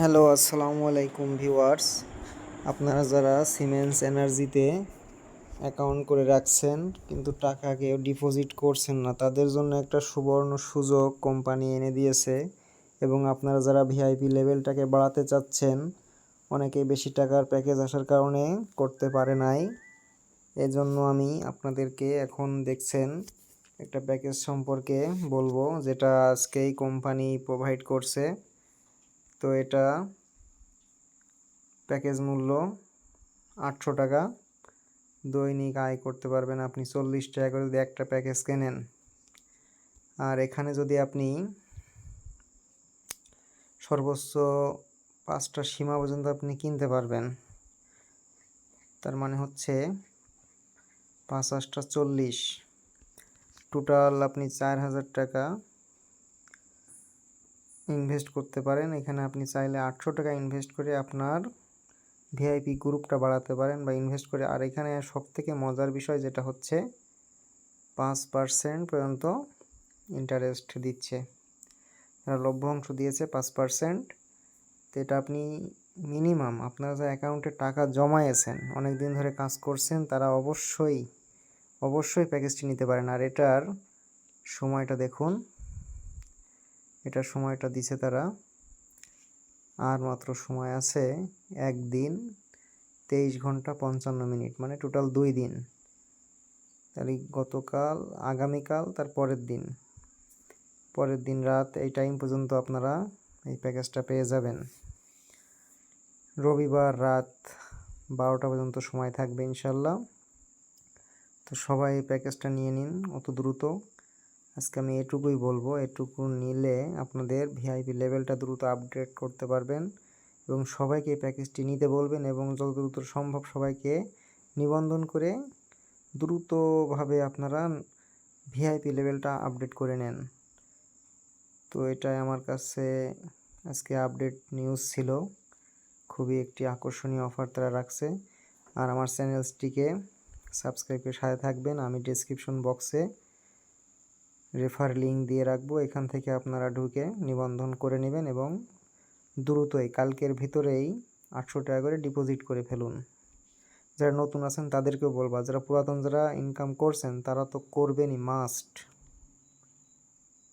Hello, আসসালামু আলাইকুম viewers. আপনারা যারা সিমেন্স এনার্জিতে অ্যাকাউন্ট করে রাখছেন, কিন্তু টাকা কেউ ডিপোজিট করছেন না, তাদের জন্য একটা সুবর্ণ সুযোগ কোম্পানি এনে দিয়েছে এবং আপনারা যারা ভিআইপি লেভেলটাকে বাড়াতে চাচ্ছেন অনেকে বেশি টাকার প্যাকেজ আসার কারণে করতে পারে নাই। এজন্য আমি আপনাদেরকে এখন দেখছেন একটা প্যাকেজ সম্পর্কে বলব, যেটা আজকেই কোম্পানি প্রোভাইড করছে। তো এটা প্যাকেজ মূল্য আটশো টাকা। দৈনিক আয় করতে পারবেন আপনি চল্লিশ টাকা করে যদি একটা প্যাকেজ কেনেন। আর এখানে যদি আপনি সর্বোচ্চ পাঁচটা সীমা পর্যন্ত আপনি কিনতে পারবেন, তার মানে হচ্ছে পাঁচ আটটা চল্লিশ। টোটাল আপনি চার হাজার টাকা ইনভেস্ট করতে পারেন। এখানে আপনি চাইলে আটশো টাকা ইনভেস্ট করে আপনার ভিআইপি গ্রুপটা বাড়াতে পারেন বা ইনভেস্ট করে। আর এখানে সব থেকে মজার বিষয় যেটা হচ্ছে, পাঁচ পার্সেন্ট পর্যন্ত ইন্টারেস্ট দিচ্ছে। তারা লভ্যাংশ দিয়েছে পাঁচ পার্সেন্ট তো এটা আপনি মিনিমাম আপনারা যে অ্যাকাউন্টে টাকা জমায়েছেন অনেক দিন ধরে কাজ করছেন, তারা অবশ্যই অবশ্যই প্যাকেজটি নিতে পারেন। আর এটার সময়টা দেখুন। এটার সময়টা দিছে তারা। আর মাত্র সময় আছে একদিন তেইশ ঘণ্টা পঞ্চান্ন মিনিট মানে টোটাল দুই দিন। তাহলে গতকাল, আগামীকাল, তার পরের দিন। পরের দিন রাত এই টাইম পর্যন্ত আপনারা এই প্যাকেজটা পেয়ে যাবেন। রবিবার রাত বারোটা পর্যন্ত সময় থাকবে ইনশাল্লাহ তো সবাই এই প্যাকেজটা নিয়ে নিন অত দ্রুত। আজকে আমি এটুকুই বলব, এটুকু নিলে আপনাদের ভিআইপি লেভেলটা দ্রুত আপডেট করতে পারবেন এবং সবাইকে এই প্যাকেজটি নিতে বলবেন এবং যত দ্রুত সম্ভব সবাইকে নিবন্ধন করে দ্রুতভাবে আপনারা ভিআইপি লেভেলটা আপডেট করে নেন। তো এটাই আমার কাছে আজকে আপডেট নিউজ ছিল। খুবই একটি আকর্ষণীয় অফার তারা রাখছে। আর আমার চ্যানেলসটিকে সাবস্ক্রাইব করে সাথে থাকবেন, আমি ডিসক্রিপশন বক্সে রেফার লিঙ্ক দিয়ে রাখব। এখান থেকে আপনারা ঢুকে নিবন্ধন করে নেবেন এবং দ্রুতই কালকের ভিতরেই আটশো টাকা করে ডিপোজিট করে ফেলুন। যারা নতুন আছেন তাদেরকেও বলবা যারা পুরাতন যারা ইনকাম করছেন তারা তো করবেনই মাস্ট